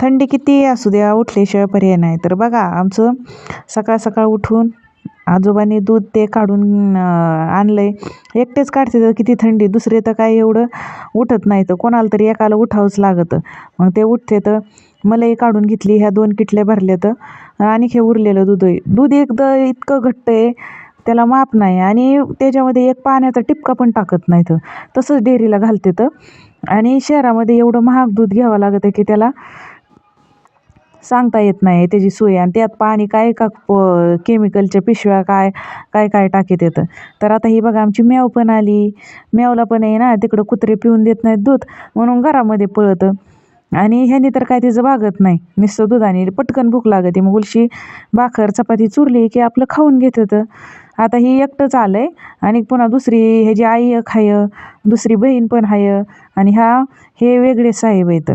थंडी किती असू द्या उठल्याशिवाय पर्याय नाही. तर बघा आमचं सकाळ सकाळ उठून आजोबांनी दूध ते काढून आणलं आहे एकटेच काढते तर किती थंडी. दुसरे तर काय एवढं उठत नाही तर कोणाला तरी एकाला उठावंच लागतं. मग ते उठते तर मलाही काढून घेतली ह्या दोन किटल्या भरल्या तर आणि हे उरलेलं दूध आहे दूध एकदा इतकं घट्ट आहे त्याला माप नाही. आणि त्याच्यामध्ये एक पाण्याचा टिपका पण टाकत नाहीत तसंच डेअरीला घालते तर. आणि शहरामध्ये एवढं महाग दूध घ्यावं लागतं आहे की त्याला सांगता येत नाही त्याची सोय. आणि त्यात पाणी काय का प केमिकलच्या पिशव्या काय काय काय टाकीत येतं. तर आता ही बघा आमची मेव पण आली. मेवला पण आहे ना तिकडं कुत्रे पिऊन देत नाहीत दूध म्हणून घरामध्ये पळतं. आणि ह्याने तर काय तिचं भागत नाही. नुसतं दुधाने पटकन भूक लागते. मग उलशी भाकर चपाती चुरली की आपलं खाऊन घेत होतं. आता ही एकटंच आलं आहे आणि पुन्हा दुसरी ह्याची आई एक दुसरी बहीण पण हाय. आणि हा हे वेगळे साहेब आहेत.